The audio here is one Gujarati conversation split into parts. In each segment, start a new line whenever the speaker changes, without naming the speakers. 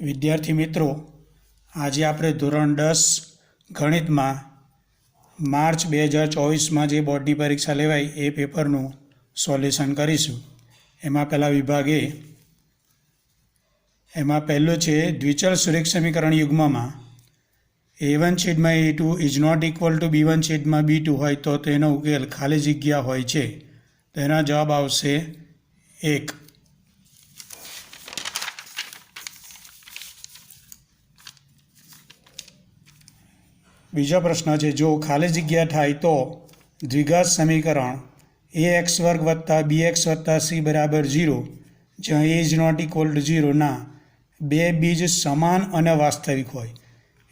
વિદ્યાર્થી મિત્રો, આજે આપણે ધોરણ દસ ગણિતમાં માર્ચ બે હજાર ચોવીસમાં જે બોર્ડની પરીક્ષા લેવાય એ પેપરનું સોલ્યુશન કરીશું. એમાં પહેલાં વિભાગ એમાં પહેલું છે, દ્વિચલ સુરેખ યુગ્મમાં એ વન છેદમાં a two is not equal to b one છેદમાં બી ટુ હોય તો તેનો ઉકેલ ખાલી જગ્યા હોય છે. તેના જવાબ આવશે એક. બીજો પ્રશ્ન છે, જો ખાલી જગ્યા થાય તો દ્વિઘાત સમીકરણ એ એક્સ વર્ગ વત્તા બી એક્સ વત્તા સી બરાબર ઝીરો જ્યાં a is not equal to ઝીરોના બે બીજ સમાન અને વાસ્તવિક હોય.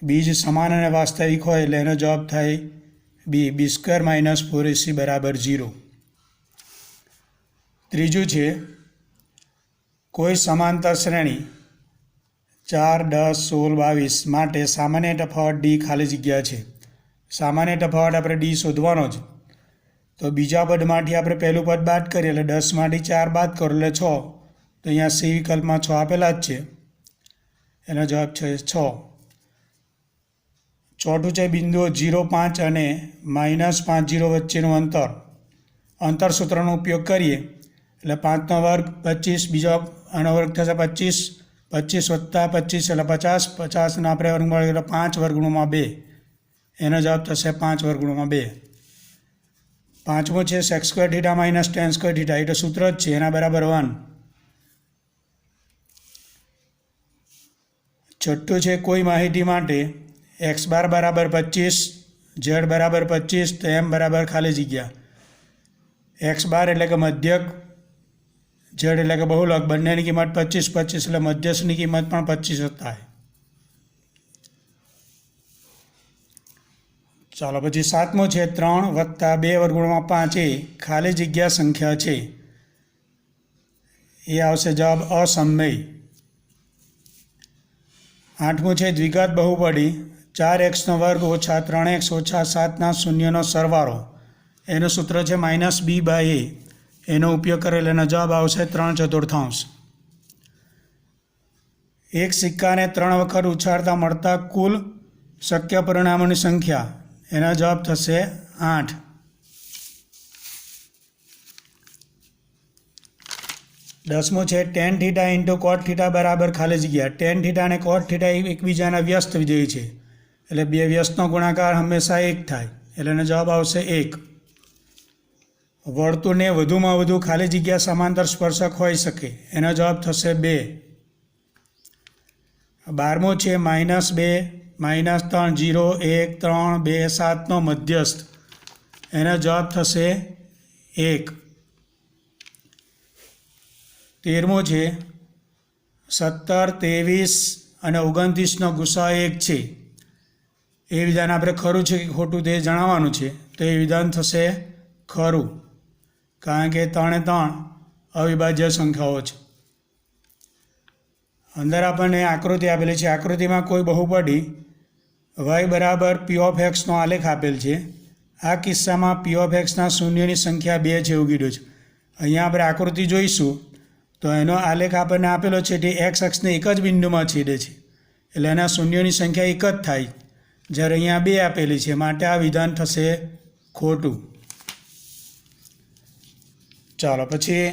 બીજ સમાન અને વાસ્તવિક હોય એટલે એનો જવાબ થાય b b square minus four a c બરાબર ઝીરો ત્રીજું છે, કોઈ સમાંતર શ્રેણી ચાર દસ સોળ બાવીસ માટે સામાન્ય તફાવત ડી ખાલી જગ્યા છે. સામાન્ય તફાવત આપણે ડી શોધવાનો છે તો બીજા પદમાંથી આપણે પહેલું પદ બાદ કરીએ એટલે દસમાંથી ચાર બાદ કરો એટલે છ. તો અહીંયા સી વિકલ્પમાં છ આપેલા જ છે. એનો જવાબ છે છ. ચોથું છે બિંદુઓ જીરો પાંચ અને માઇનસ પાંચ જીરો વચ્ચેનું અંતર. અંતર સૂત્રનો ઉપયોગ કરીએ. એટલે પાંચનો વર્ગ પચીસ, બીજો આનો વર્ગ થશે પચીસ. પચીસ વત્તા પચીસ એટલે પચાસ, પચાસના આપણે વર્ગમાં એટલે પાંચ વર્ગણોમાં બે. એનો જવાબ થશે પાંચ વર્ગણોમાં બે. પાંચમો છે sec square theta minus ten square theta એટલે સૂત્ર જ છે, એના બરાબર વન છઠ્ઠું છે કોઈ માહિતી માટે એક્સ બાર બરાબર પચીસ ઝેડ બરાબર પચીસ, તો એમ બરાબર ખાલી જગ્યા. એક્સ બાર એટલે કે મધ્યક ઝેડ એટલે કે બહુલક, બંનેની કિંમત પચીસ પચીસ એટલે મધ્યસ્થની કિંમત પણ પચીસ જ થાય. ચાલો પછી સાતમો છે, ત્રણ વત્તા બે વર્ગુણમાં પાંચ, એ ખાલી જગ્યા સંખ્યા છે. એ આવશે જવાબ અસમય. આઠમું છે, દ્વિઘાત બહુપડી ચાર એક્સનો વર્ગ ઓછા ત્રણ એક્સ ઓછા સાતના શૂન્યનો સરવાળો. એનું સૂત્ર છે, માઇનસ બી બાય એ. એનો ઉપયોગ કરેલ એનો જવાબ આવશે ત્રણ ચતુર્થાંશ. એક સિક્કાને ત્રણ વખત ઉછાળતા મળતા કુલ શક્ય પરિણામોની સંખ્યા. એનો જવાબ થશે આઠ. દસમું છે, ten theta into cot theta બરાબર ખાલી જગ્યા. ટેન થીટા અને કોટ થીટા એકબીજાના વ્યસ્ત વિધેય છે. એટલે બે વ્યસ્તનો ગુણાકાર હંમેશા એક થાય. એટલે એનો જવાબ આવશે એક. વર્તુળને વધુમાં વધુ ખાલી જગ્યા સમાંતર સ્પર્શક હોઈ શકે. એનો જવાબ થશે બે. બારમો છે માઇનસ બે, માઇનસ ત્રણ, જીરો, એક, ત્રણ, બે, સાતનો મધ્યસ્થ. એનો જવાબ થશે એક. તેરમો છે સત્તર, ત્રેવીસ અને ઓગણત્રીસનો ગુસ્સા એક છે. એ વિધાન આપણે ખરું છે કે ખોટું તે જણાવવાનું છે. તો એ વિધાન થશે ખરું. કારણ કે ત્રણે ત્રણ અવિભાજ્ય સંખ્યાઓ છે. અંદર આપણને આકૃતિ આપેલી છે. આકૃતિમાં કોઈ બહુપડી વાય બરાબર પી ઓફ એક્સનો આલેખ આપેલ છે. આ કિસ્સામાં પી ઓફ એક્સના શૂન્યની સંખ્યા બે છે એવું કીધું છે. અહીંયા આપણે આકૃતિ જોઈશું તો એનો આલેખ આપણને આપેલો છે તે એક્સ અક્ષને એક જ બિંદુમાં છેદે છે. એટલે એના શૂન્યોની સંખ્યા એક જ થાય. જ્યારે અહીંયા બે આપેલી છે. માટે આ વિધાન થશે ખોટું. ચાલો પછી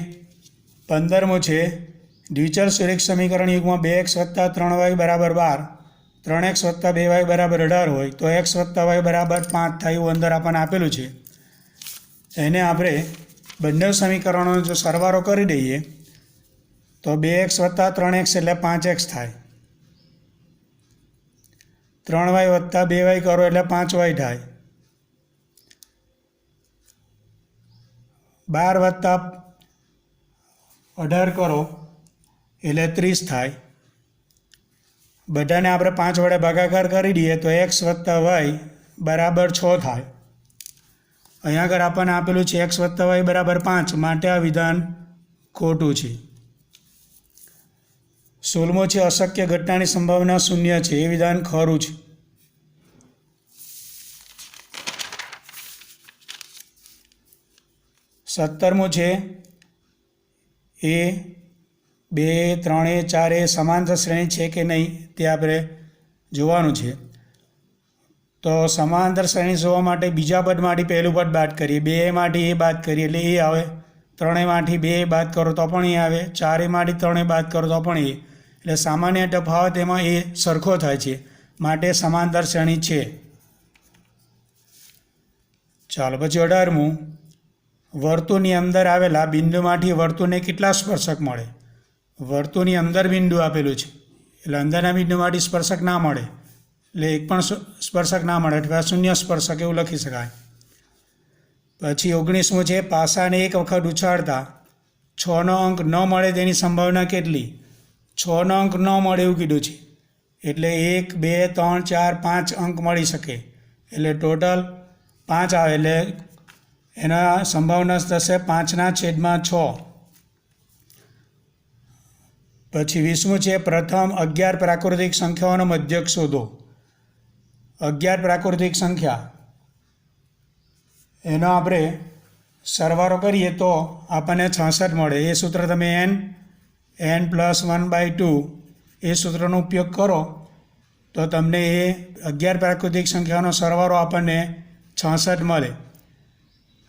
પંદરમું છે. દ્વિચલ સુરેખ સમીકરણ યુગમાં બે એક્સ વત્તા ત્રણ વાય બરાબર બાર, ત્રણ એક્સ વત્તા બે વાય બરાબર અઢાર હોય તો એક્સ વત્તા વાય બરાબર પાંચ થાય એવું અંદર આપણને આપેલું છે. એને આપણે બંને સમીકરણોનો જો સરવારો કરી દઈએ, તો બે એક્સ વત્તા ત્રણ એક્સ એટલે પાંચ એક્સ થાય. ત્રણ વાય વત્તા બે વાય કરો એટલે પાંચ વાય થાય. બાર વત્તા અઢાર કરો, એટલે ત્રીસ થાય. બધાને આપણે પાંચ વડે ભાગાકાર કરી દઈએ તો એક્સ વત્તા વાય બરાબર છ થાય. અહીંયા આગળ આપણને આપેલું છે એક્સ વત્તા વાય બરાબર પાંચ, માટે આ વિધાન ખોટું છે. સોલમો છે અશક્ય ઘટનાની સંભાવના શૂન્ય છે, એ વિધાન ખરું છે. સત્તરમું છે. એ બે, ત્રણે, ચારે સમાંતર શ્રેણી છે કે નહીં તે આપણે જોવાનું છે. તો સમાંતર શ્રેણી જોવા માટે બીજા પદમાંથી પહેલું પદ બાદ કરીએ. બેમાંથી એ બાદ કરીએ એટલે એ આવે. ત્રણેયમાંથી બે બાદ કરો તો પણ એ આવે. ચારેયમાંથી ત્રણે બાદ કરો તો પણ એ. એટલે સામાન્ય તફાવત એમાં એ સરખો થાય છે. માટે સમાંતર શ્રેણી છે. ચાલો, પછી અઢારમું. વર્તુળની અંદર આવેલા બિંદુમાંથી વર્તુળને કેટલા સ્પર્શક મળે? વર્તુળની અંદર બિંદુ આપેલું છે. એટલે અંદરના બિંદુમાંથી સ્પર્શક ના મળે. એટલે એક પણ સ્પર્શક ના મળે અથવા શૂન્ય સ્પર્શક એવું લખી શકાય. પછી ઓગણીસમું છે પાસાને એક વખત ઉછાળતા છનો અંક ન મળે તેની સંભાવના કેટલી? છનો અંક ન મળે એવું કીધું છે. એટલે એક, બે, ત્રણ, ચાર, પાંચ અંક મળી શકે. એટલે ટોટલ પાંચ આવે. એટલે એના સંભાવના થશે પાંચના છેદમાં છ. પછી વીસમું છે, પ્રથમ અગિયાર પ્રાકૃતિક સંખ્યાઓનો મધ્યક શોધો. અગિયાર પ્રાકૃતિક સંખ્યા. એનો આપણે સરવારો કરીએ તો આપણને છાસઠ મળે. એ સૂત્ર તમે n n plus one by two એ સૂત્રનો ઉપયોગ કરો તો તમને એ અગિયાર પ્રાકૃતિક સંખ્યાનો સરવારો આપણને છાસઠ મળે.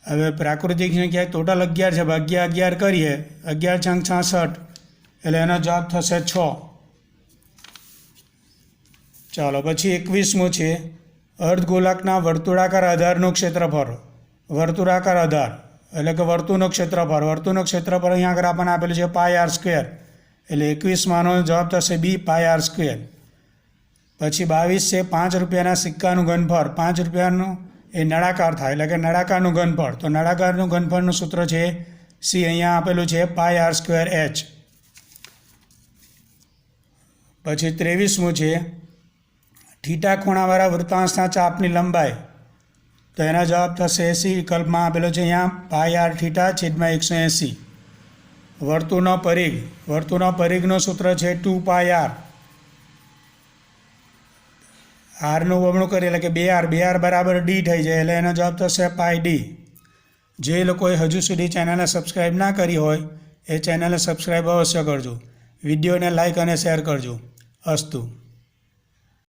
હવે પ્રાકૃતિક સંખ્યા ટોટલ અગિયાર છે અગિયાર અગિયાર કરીએ. અગિયાર છંગ છાસઠ. એટલે એનો જવાબ થશે છ. ચાલો, પછી એકવીસમું છે. અર્ધગોલાકના વર્તુળાકાર આધારનું ક્ષેત્રફળ. વર્તુળાકાર આધાર. એટલે કે વર્તુળનું ક્ષેત્રફળ. વર્તુળનું ક્ષેત્રફળ અહીંયા આગળ આપણને આપેલું છે પાય આર સ્ક્વેર. એટલે એકવીસમાંનો જવાબ થશે બી પાય આર સ્ક્વેર. પછી બાવીસ છે, પાંચ રૂપિયાના સિક્કાનું ઘનફળ. પાંચ રૂપિયાનું એ નળાકાર થાય, એટલે કે નળાકારનું ઘનફળ. તો નળાકારનું ઘનફળનું સૂત્ર છે સી, અહીંયા આપેલું છે પાય આર સ્ક્વેર એચ. પછી ત્રેવીસમું છે, થીટા ખૂણાવાળા વૃત્તાંશના ચાપની લંબાઈ. તો એના જવાબ થશે એસી વિકલ્પમાં આપેલો છે અહીંયા પાય આર થીટા છેદમાં એકસો એંસી. વર્તુળનો પરિઘ, વર્તુળનો પરિઘનું સૂત્ર છે ટુ પાય આર. આરનું બમણું કરીએ એટલે કે બે આર બે આર બરાબર ડી થઈ જાય, એટલે એનો જવાબ થશે પાય ડી. જે લોકોએ હજુ સુધી ચેનલને સબસ્ક્રાઈબ ના કરી હોય, એ ચેનલને સબસ્ક્રાઈબ અવશ્ય કરજો. વિડીયોને લાઇક અને શેર કરજો. અસ્તુ.